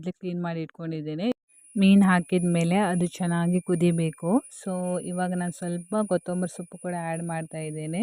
ಮೊದಲೇ ಕ್ಲೀನ್ ಮಾಡಿ ಇಟ್ಕೊಂಡಿದ್ದೇನೆ. ಮೀನು ಹಾಕಿದ ಮೇಲೆ ಅದು ಚೆನ್ನಾಗಿ ಕುದಿಬೇಕು. ಸೊ ಇವಾಗ ನಾನು ಸ್ವಲ್ಪ ಕೊತ್ತಂಬರಿ ಸೊಪ್ಪು ಕೂಡ ಆ್ಯಡ್ ಮಾಡ್ತಾ ಇದ್ದೇನೆ.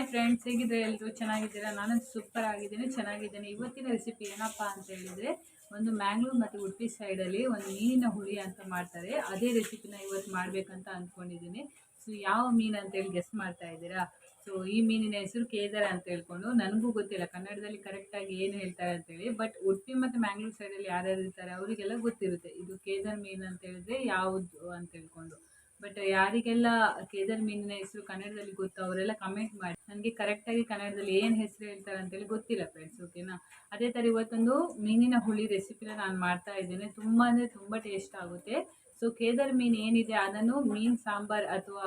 ಹಾಯ್ ಫ್ರೆಂಡ್ಸ್ ಹೇಗಿದ್ರೆ ಎಲ್ಲರೂ ಚೆನ್ನಾಗಿದ್ದೀರಾ? ನಾನು ಸೂಪರ್ ಆಗಿದ್ದೀನಿ, ಚೆನ್ನಾಗಿದ್ದೀನಿ. ಇವತ್ತಿನ ರೆಸಿಪಿ ಏನಪ್ಪ ಅಂತ ಹೇಳಿದರೆ, ಒಂದು ಮ್ಯಾಂಗ್ಳೂರ್ ಮತ್ತು ಉಡುಪಿ ಸೈಡಲ್ಲಿ ಒಂದು ಮೀನಿನ ಹುಳಿ ಅಂತ ಮಾಡ್ತಾರೆ. ಅದೇ ರೆಸಿಪಿನ ಇವತ್ತು ಮಾಡಬೇಕಂತ ಅಂದ್ಕೊಂಡಿದ್ದೀನಿ ಸೊ ಯಾವ ಮೀನು ಅಂತೇಳಿ ಗೆಸ್ ಮಾಡ್ತಾ ಇದ್ದೀರಾ? ಸೊ ಈ ಮೀನಿನ ಹೆಸರು ಕೇದಾರ ಅಂತ ಹೇಳ್ಕೊಂಡು, ನನಗೂ ಗೊತ್ತಿಲ್ಲ. ಕನ್ನಡದಲ್ಲಿ ಕರೆಕ್ಟಾಗಿ ಏನು ಹೇಳ್ತಾರೆ ಅಂತೇಳಿ ಬಟ್ ಉಡುಪಿ ಮತ್ತು ಮ್ಯಾಂಗ್ಳೂರ್ ಸೈಡಲ್ಲಿ ಯಾರ್ಯಾರು ಇರ್ತಾರೆ, ಅವರಿಗೆಲ್ಲ ಗೊತ್ತಿರುತ್ತೆ. ಇದು ಕೇದಾರ್ ಮೀನು ಅಂತ ಹೇಳಿದ್ರೆ ಯಾವುದು ಅಂತ ಹೇಳ್ಕೊಂಡು. ಬಟ್ ಯಾರಿಗೆಲ್ಲ ಕೇದಾರ್ ಮೀನಿನ ಹೆಸರು ಕನ್ನಡದಲ್ಲಿ ಗೊತ್ತು ಅವರೆಲ್ಲ ಕಮೆಂಟ್ ಮಾಡಿ. ನನಗೆ ಕರೆಕ್ಟಾಗಿ ಕನ್ನಡದಲ್ಲಿ ಏನು ಹೆಸರು ಹೇಳ್ತಾರೆ ಅಂತೇಳಿ ಗೊತ್ತಿಲ್ಲ ಫ್ರೆಂಡ್ಸ್ ಓಕೆನಾ ಅದೇ ಥರ ಇವತ್ತೊಂದು ಮೀನಿನ ಹುಳಿ ರೆಸಿಪಿನ ನಾನು ಮಾಡ್ತಾ ಇದ್ದೇನೆ. ತುಂಬ ಅಂದರೆ ತುಂಬ ಟೇಸ್ಟ್ ಆಗುತ್ತೆ. ಸೊ ಕೇದಾರ್ ಮೀನು ಏನಿದೆ ಅದನ್ನು ಮೀನು ಸಾಂಬಾರು ಅಥವಾ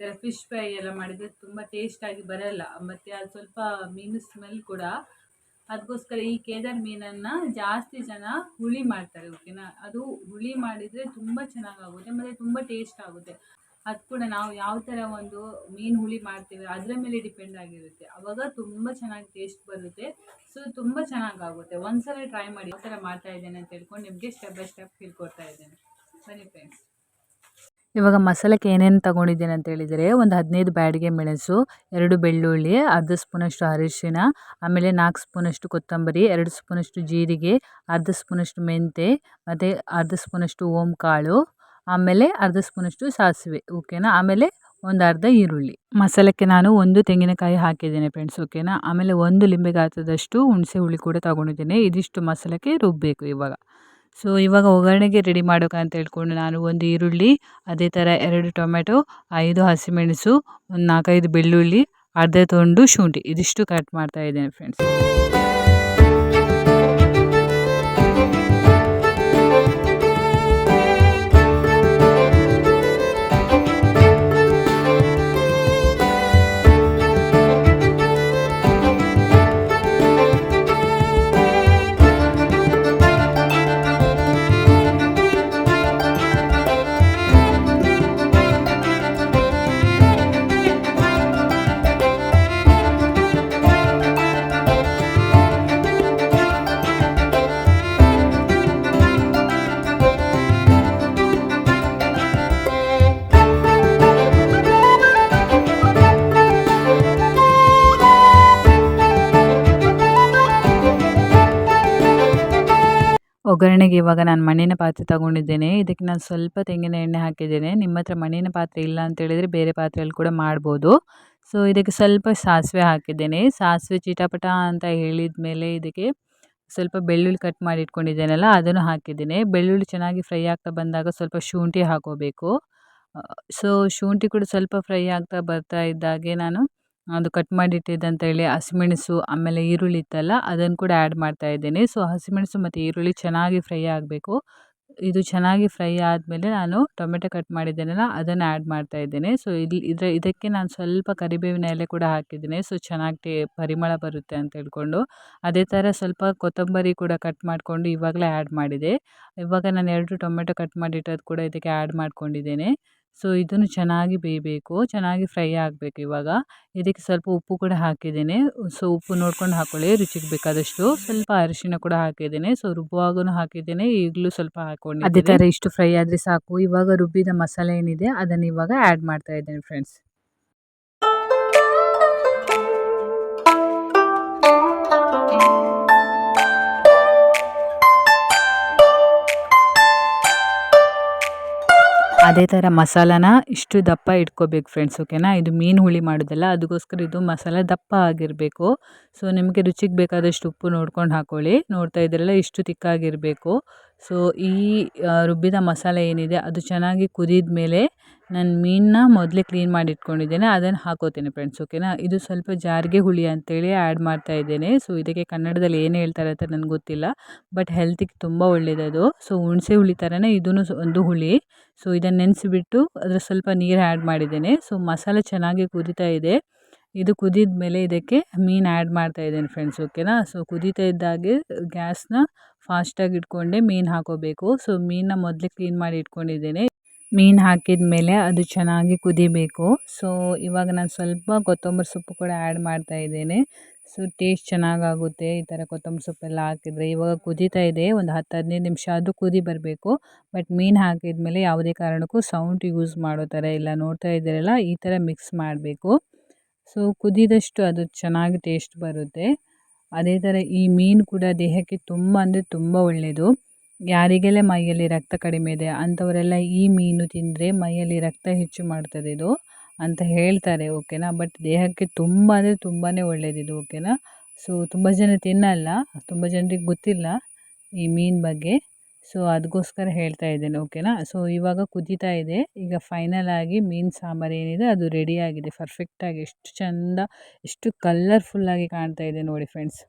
ಥರ ಫಿಶ್ ಫ್ರೈ ಎಲ್ಲ ಮಾಡಿದರೆ ತುಂಬ ಟೇಸ್ಟಾಗಿ ಬರೋಲ್ಲ. ಮತ್ತು ಅದು ಸ್ವಲ್ಪ ಮೀನು ಸ್ಮೆಲ್ ಕೂಡ ಅದಕ್ಕೋಸ್ಕರ ಈ ಕೇದಾರ್ ಮೀನನ್ನು ಜಾಸ್ತಿ ಜನ ಹುಳಿ ಮಾಡ್ತಾರೆ ಓಕೆನಾ ಅದು ಹುಳಿ ಮಾಡಿದರೆ ತುಂಬ ಚೆನ್ನಾಗಾಗುತ್ತೆ, ಮತ್ತು ತುಂಬ ಟೇಸ್ಟ್ ಆಗುತ್ತೆ. ಅದು ಕೂಡ ನಾವು ಯಾವ ಥರ ಒಂದು ಮೀನು ಹುಳಿ ಮಾಡ್ತೀವಿ ಅದರ ಮೇಲೆ ಡಿಪೆಂಡ್ ಆಗಿರುತ್ತೆ. ಅವಾಗ ತುಂಬ ಚೆನ್ನಾಗಿ ಟೇಸ್ಟ್ ಬರುತ್ತೆ ಸೊ ತುಂಬ ಚೆನ್ನಾಗಾಗುತ್ತೆ. ಒಂದ್ಸಲ ಟ್ರೈ ಮಾಡಿ ಯಾವ ಥರ ಮಾಡ್ತಾ ಇದ್ದೇನೆ ಅಂತ ಹೇಳ್ಕೊಂಡು ನಿಮಗೆ ಸ್ಟೆಪ್ ಬೈ ಸ್ಟೆಪ್ ಹೇಳ್ಕೊಡ್ತಾ ಇದ್ದೇನೆ. ಬನ್ನಿ ಫ್ರೆಂಡ್ಸ್ ಇವಾಗ ಮಸಾಲಕ್ಕೆ ಏನೇನು ತಗೊಂಡಿದ್ದೀನಿ ಅಂತ ಹೇಳಿದರೆ, ಒಂದು ಹದಿನೈದು ಬ್ಯಾಡಿಗೆ ಮೆಣಸು, ಎರಡು ಬೆಳ್ಳುಳ್ಳಿ, ಅರ್ಧ ಸ್ಪೂನಷ್ಟು ಅರಿಶಿನ ಆಮೇಲೆ ನಾಲ್ಕು ಸ್ಪೂನಷ್ಟು ಕೊತ್ತಂಬರಿ, ಎರಡು ಸ್ಪೂನಷ್ಟು ಜೀರಿಗೆ, ಅರ್ಧ ಸ್ಪೂನಷ್ಟು ಮೆಂತೆ, ಮತ್ತು ಅರ್ಧ ಸ್ಪೂನಷ್ಟು ಓಮ್ ಕಾಳು ಆಮೇಲೆ ಅರ್ಧ ಸ್ಪೂನಷ್ಟು ಸಾಸಿವೆ, ಓಕೆನಾ? ಆಮೇಲೆ ಒಂದು ಅರ್ಧ ಈರುಳ್ಳಿ. ಮಸಾಲಕ್ಕೆ ನಾನು ಒಂದು ತೆಂಗಿನಕಾಯಿ ಹಾಕಿದ್ದೀನಿ ಫ್ರೆಂಡ್ಸ್, ಓಕೆನಾ? ಆಮೇಲೆ ಒಂದು ಲಿಂಬೆ ಗಾತ್ರದಷ್ಟು ಹುಣಸೆ ಹುಳಿ ಕೂಡ ತಗೊಂಡಿದ್ದೀನಿ. ಇದಿಷ್ಟು ಮಸಾಲಕ್ಕೆ ರುಬ್ಬಬೇಕು ಇವಾಗ. ಸೊ ಇವಾಗ ಒಗ್ಗರಣೆಗೆ ರೆಡಿ ಮಾಡೋಕೆ ಅಂತ ಹೇಳ್ಕೊಂಡು ನಾನು ಒಂದು ಈರುಳ್ಳಿ, ಅದೇ ಥರ ಎರಡು ಟೊಮೆಟೊ ಐದು ಹಸಿಮೆಣಸು, ಒಂದು ನಾಲ್ಕೈದು ಬೆಳ್ಳುಳ್ಳಿ, ಅರ್ಧ ತೊಂಡು ಶುಂಠಿ, ಇದಿಷ್ಟು ಕಟ್ ಮಾಡ್ತಾ ಇದ್ದೇನೆ ಫ್ರೆಂಡ್ಸ್ ಒಗ್ಗರಣೆಗೆ ಇವಾಗ ನಾನು ಮಣ್ಣಿನ ಪಾತ್ರೆ ತಗೊಂಡಿದ್ದೇನೆ. ಇದಕ್ಕೆ ನಾನು ಸ್ವಲ್ಪ ತೆಂಗಿನ ಎಣ್ಣೆ ಹಾಕಿದ್ದೇನೆ. ನಿಮ್ಮ ಹತ್ರ ಮಣ್ಣಿನ ಪಾತ್ರೆ ಇಲ್ಲ ಅಂತ ಹೇಳಿದರೆ ಬೇರೆ ಪಾತ್ರೆಯಲ್ಲಿ ಕೂಡ ಮಾಡ್ಬೋದು. ಸೊ ಇದಕ್ಕೆ ಸ್ವಲ್ಪ ಸಾಸಿವೆ ಹಾಕಿದ್ದೇನೆ. ಸಾಸಿವೆ ಚಿಟಪಟ ಅಂತ ಹೇಳಿದ ಮೇಲೆ ಇದಕ್ಕೆ ಸ್ವಲ್ಪ ಬೆಳ್ಳುಳ್ಳಿ ಕಟ್ ಮಾಡಿ ಇಟ್ಕೊಂಡಿದ್ದೇನಲ್ಲ ಅದನ್ನು ಹಾಕಿದ್ದೇನೆ. ಬೆಳ್ಳುಳ್ಳಿ ಚೆನ್ನಾಗಿ ಫ್ರೈ ಆಗ್ತಾ ಬಂದಾಗ ಸ್ವಲ್ಪ ಶುಂಠಿ ಹಾಕೋಬೇಕು. ಸೊ ಶುಂಠಿ ಕೂಡ ಸ್ವಲ್ಪ ಫ್ರೈ ಆಗ್ತಾ ಬರ್ತಾ ಇದ್ದಾಗೆ ನಾನು ಅದು ಕಟ್ ಮಾಡಿಟ್ಟಿದ್ದಂತ ಹೇಳಿ ಹಸಿಮೆಣಸು, ಆಮೇಲೆ ಈರುಳ್ಳಿ ಇತ್ತಲ್ಲ, ಅದನ್ನು ಕೂಡ ಆ್ಯಡ್ ಮಾಡ್ತಾ ಇದ್ದೇನೆ. ಸೊ ಹಸಿಮೆಣಸು ಮತ್ತು ಈರುಳ್ಳಿ ಚೆನ್ನಾಗಿ ಫ್ರೈ ಆಗಬೇಕು. ಇದು ಚೆನ್ನಾಗಿ ಫ್ರೈ ಆದಮೇಲೆ ನಾನು ಟೊಮೆಟೊ ಕಟ್ ಮಾಡಿದ್ದೇನಲ್ಲ, ಅದನ್ನು ಆ್ಯಡ್ ಮಾಡ್ತಾ ಇದ್ದೇನೆ. ಸೊ ಇಲ್ಲಿ ಇದರ, ಇದಕ್ಕೆ ನಾನು ಸ್ವಲ್ಪ ಕರಿಬೇವಿನ ಎಲೆ ಕೂಡ ಹಾಕಿದ್ದೀನಿ. ಸೊ ಚೆನ್ನಾಗಿ ಟೇ, ಪರಿಮಳ ಬರುತ್ತೆ ಅಂತ ಹೇಳ್ಕೊಂಡು. ಅದೇ ಥರ ಸ್ವಲ್ಪ ಕೊತ್ತಂಬರಿ ಕೂಡ ಕಟ್ ಮಾಡಿಕೊಂಡು ಇವಾಗಲೇ ಆ್ಯಡ್ ಮಾಡಿದೆ. ಇವಾಗ ನಾನು ಎರಡು ಟೊಮೆಟೊ ಕಟ್ ಮಾಡಿಟ್ಟದ್ದು ಕೂಡ ಇದಕ್ಕೆ ಆ್ಯಡ್ ಮಾಡ್ಕೊಂಡಿದ್ದೇನೆ. ಸೊ ಇದನ್ನು ಚೆನ್ನಾಗಿ ಬೇಯಬೇಕು ಚೆನ್ನಾಗಿ ಫ್ರೈ ಆಗಬೇಕು ಇವಾಗ. ಇದಕ್ಕೆ ಸ್ವಲ್ಪ ಉಪ್ಪು ಕೂಡ ಹಾಕಿದ್ದೇನೆ. ಸೊ ಉಪ್ಪು ನೋಡ್ಕೊಂಡು ಹಾಕ್ಕೊಳ್ಳಿ ರುಚಿಗೆ ಬೇಕಾದಷ್ಟು. ಸ್ವಲ್ಪ ಅರಿಶಿನ ಕೂಡ ಹಾಕಿದ್ದೇನೆ. ಸೊ ರುಬ್ಬುವಾಗೂ ಹಾಕಿದ್ದೇನೆ ಈಗಲೂ ಸ್ವಲ್ಪ ಹಾಕೊಂಡು ಅದೇ ಥರ ಇಷ್ಟು ಫ್ರೈ ಆದರೆ ಸಾಕು. ಇವಾಗ ರುಬ್ಬಿದ ಮಸಾಲೆ ಏನಿದೆ ಅದನ್ನು ಇವಾಗ ಆ್ಯಡ್ ಮಾಡ್ತಾ ಇದ್ದೇನೆ ಫ್ರೆಂಡ್ಸ್ ಅದೇ ಥರ ಮಸಾಲಾನ ಇಷ್ಟು ದಪ್ಪ ಇಟ್ಕೋಬೇಕು ಫ್ರೆಂಡ್ಸ್ ಓಕೆನಾ ಇದು ಮೀನು ಹುಳಿ ಮಾಡೋದಲ್ಲ ಅದಕ್ಕೋಸ್ಕರ ಇದು ಮಸಾಲೆ ದಪ್ಪ ಆಗಿರಬೇಕು. ಸೊ ನಿಮಗೆ ರುಚಿಗೆ ಬೇಕಾದಷ್ಟು ಉಪ್ಪು ನೋಡ್ಕೊಂಡು ಹಾಕ್ಕೊಳ್ಳಿ ನೋಡ್ತಾ ಇದ್ರಲ್ಲ ಇಷ್ಟು ತಿಕ್ಕಾಗಿರಬೇಕು ಸೊ ಈ ರುಬ್ಬಿದ ಮಸಾಲೆ ಏನಿದೆ, ಅದು ಚೆನ್ನಾಗಿ ಕುದಿದ ಮೇಲೆ ನಾನು ಮೀನನ್ನ ಮೊದಲೇ ಕ್ಲೀನ್ ಮಾಡಿ ಇಟ್ಕೊಂಡಿದ್ದೇನೆ ಅದನ್ನು ಹಾಕೋತೇನೆ ಫ್ರೆಂಡ್ಸ್ ಓಕೆನಾ ಇದು ಸ್ವಲ್ಪ ಜಾರಿಗೆ ಹುಳಿ ಅಂತೇಳಿ ಆ್ಯಡ್ ಮಾಡ್ತಾ ಇದ್ದೇನೆ. ಸೊ ಇದಕ್ಕೆ ಕನ್ನಡದಲ್ಲಿ ಏನು ಹೇಳ್ತಾರೆ ಅಂತ ನನಗೆ ಗೊತ್ತಿಲ್ಲ ಬಟ್ ಹೆಲ್ತಿಗೆ ತುಂಬ ಒಳ್ಳೆಯದದು ಸೊ ಹುಣಸೆ ಹುಳಿ ಥರನೇ ಇದೂ ಒಂದು ಹುಳಿ. ಸೊ ಇದನ್ನು ನೆನೆಸಿಬಿಟ್ಟು ಅದರ ಸ್ವಲ್ಪ ನೀರು ಆ್ಯಡ್ ಮಾಡಿದ್ದೇನೆ. ಸೊ ಮಸಾಲೆ ಚೆನ್ನಾಗಿ ಕುದೀತಾ ಇದೆ. ಇದು ಕುದಿದ ಮೇಲೆ ಇದಕ್ಕೆ ಮೀನು ಆ್ಯಡ್ ಮಾಡ್ತಾ ಇದ್ದೇನೆ ಫ್ರೆಂಡ್ಸ್ ಓಕೆನಾ ಸೊ ಕುದೀತಾ ಇದ್ದಾಗೆ ಗ್ಯಾಸ್ನ ಫಾಸ್ಟಾಗಿ ಇಟ್ಕೊಂಡೆ ಮೀನು ಹಾಕೋಬೇಕು. ಸೊ, ಮೀನನ್ನ ಮೊದಲೇ ಕ್ಲೀನ್ ಮಾಡಿ ಇಟ್ಕೊಂಡಿದ್ದೇನೆ. ಮೀನು ಹಾಕಿದ ಮೇಲೆ ಅದು ಚೆನ್ನಾಗಿ ಕುದಿಬೇಕು. ಸೊ, ಇವಾಗ ನಾನು ಸ್ವಲ್ಪ ಕೊತ್ತಂಬರಿ ಸೊಪ್ಪು ಕೂಡ ಆ್ಯಡ್ ಮಾಡ್ತಾ ಇದ್ದೇನೆ. ಸೊ, ಟೇಸ್ಟ್ ಚೆನ್ನಾಗಾಗುತ್ತೆ. ಈ ಥರ ಕೊತ್ತಂಬರಿ ಸೊಪ್ಪೆಲ್ಲ ಹಾಕಿದರೆ ಇವಾಗ ಕುದೀತಾ ಇದೆ. ಒಂದು ಹತ್ತು, ಹದಿನೈದು ನಿಮಿಷ ಆದರೂ ಕುದಿ ಬರಬೇಕು. ಬಟ್ ಮೀನು ಹಾಕಿದ ಮೇಲೆ ಯಾವುದೇ ಕಾರಣಕ್ಕೂ ಸೌಂಡ್ ಯೂಸ್ ಮಾಡೋ ಥರ ಇಲ್ಲ. ನೋಡ್ತಾ ಇದ್ದೀರಲ್ಲ, ಈ ಥರ ಮಿಕ್ಸ್ ಮಾಡಬೇಕು. ಸೊ, ಕುದಿದಷ್ಟು ಅದು ಚೆನ್ನಾಗಿ ಟೇಸ್ಟ್ ಬರುತ್ತೆ. ಅದೇ ಥರ ಈ ಮೀನು ಕೂಡ ದೇಹಕ್ಕೆ ತುಂಬ ಅಂದರೆ ತುಂಬ ಒಳ್ಳೆಯದು. ಯಾರಿಗೆಲ್ಲ ಮೈಯಲ್ಲಿ ರಕ್ತ ಕಡಿಮೆ ಇದೆ ಅಂಥವರೆಲ್ಲ ಈ ಮೀನು ತಿಂದರೆ ಮೈಯಲ್ಲಿ ರಕ್ತ ಹೆಚ್ಚು ಮಾಡ್ತದೆ ಇದು ಅಂತ ಹೇಳ್ತಾರೆ, ಓಕೆನಾ? ಬಟ್ ದೇಹಕ್ಕೆ ತುಂಬ ಅಂದರೆ ತುಂಬಾ ಒಳ್ಳೆಯದಿದು ಓಕೆನಾ? ಸೊ ತುಂಬ ಜನ ತಿನ್ನಲ್ಲ, ತುಂಬ ಜನರಿಗೆ ಗೊತ್ತಿಲ್ಲ ಈ ಮೀನು ಬಗ್ಗೆ. ಸೊ ಅದಕ್ಕೋಸ್ಕರ ಹೇಳ್ತಾ ಇದ್ದೇನೆ, ಓಕೆನಾ? ಸೊ, ಇವಾಗ ಕುದೀತಾ ಇದೆ. ಈಗ ಫೈನಲ್ ಆಗಿ ಮೀನು ಸಾಂಬಾರು ಏನಿದೆ, ಅದು ರೆಡಿ ಆಗಿದೆ. ಪರ್ಫೆಕ್ಟಾಗಿ ಎಷ್ಟು ಚಂದ, ಎಷ್ಟು ಕಲರ್ಫುಲ್ಲಾಗಿ ಕಾಣ್ತಾ ಇದೆ ನೋಡಿ ಫ್ರೆಂಡ್ಸ್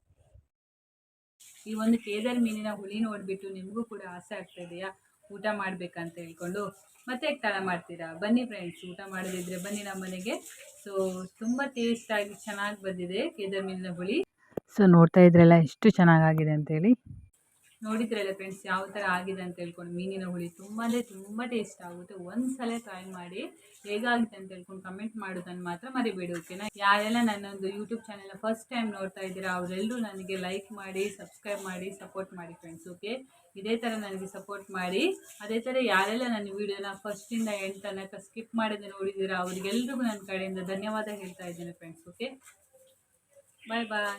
ಈ ಒಂದು ಕೇದರ್ ಮೀನಿನ ಹುಳಿ ನೋಡಿಬಿಟ್ಟು ನಿಮಗೂ ಕೂಡ ಆಸೆ ಆಗ್ತಾ ಇದೆಯಾ? ಊಟ ಮಾಡಬೇಕಂತ ಹೇಳ್ಕೊಂಡು ಮತ್ತೆ ತಡ ಮಾಡ್ತೀರಾ? ಬನ್ನಿ ಫ್ರೆಂಡ್ಸ್ ಊಟ ಮಾಡೋದಿದ್ರೆ ಬನ್ನಿ ನಮ್ಮ ಮನೆಗೆ. ಸೊ ತುಂಬ ಟೇಸ್ಟಾಗಿ ಚೆನ್ನಾಗಿ ಬಂದಿದೆ ಕೇದರ್ ಮೀನಿನ ಹುಳಿ. ಸೊ, ನೋಡ್ತಾ ಇದ್ರೆಲ್ಲ ಎಷ್ಟು ಚೆನ್ನಾಗಾಗಿದೆ ಅಂತೇಳಿ ನೋಡಿದ್ರಲ್ಲ ಫ್ರೆಂಡ್ಸ್ ಯಾವ ಥರ ಆಗಿದೆ ಅಂತ ಹೇಳ್ಕೊಂಡು ಮೀನಿನ ಹುಳಿ ತುಂಬ ಅಂದರೆ ತುಂಬ ಟೇಸ್ಟ್ ಆಗುತ್ತೆ. ಒಂದು ಸಲ ಟ್ರೈ ಮಾಡಿ ಹೇಗಾಗಿದೆ ಅಂತ ಹೇಳ್ಕೊಂಡು ಕಮೆಂಟ್ ಮಾಡೋದನ್ನು ಮಾತ್ರ ಮರಿಬೇಡಿ ಓಕೆನಾ ಯಾರೆಲ್ಲ ನನ್ನೊಂದು ಯೂಟ್ಯೂಬ್ ಚಾನೆಲ್ನ ಫಸ್ಟ್ ಟೈಮ್ ನೋಡ್ತಾ ಇದ್ದೀರಾ ಅವರೆಲ್ಲರೂ ನನಗೆ ಲೈಕ್ ಮಾಡಿ ಸಬ್ಸ್ಕ್ರೈಬ್ ಮಾಡಿ ಸಪೋರ್ಟ್ ಮಾಡಿ ಫ್ರೆಂಡ್ಸ್ ಓಕೆ ಇದೇ ಥರ ನನಗೆ ಸಪೋರ್ಟ್ ಮಾಡಿ. ಅದೇ ಥರ ಯಾರೆಲ್ಲ ನನ್ನ ವೀಡಿಯೋನ ಫಸ್ಟಿಂದ ಎಂಡ್ ತನಕ ಸ್ಕಿಪ್ ಮಾಡಿದೆ ನೋಡಿದ್ದೀರಾ, ಅವರಿಗೆಲ್ರಿಗೂ ನನ್ನ ಕಡೆಯಿಂದ ಧನ್ಯವಾದ ಹೇಳ್ತಾ ಇದ್ದೇನೆ ಫ್ರೆಂಡ್ಸ್ ಓಕೆ ಬಾಯ್ ಬಾಯ್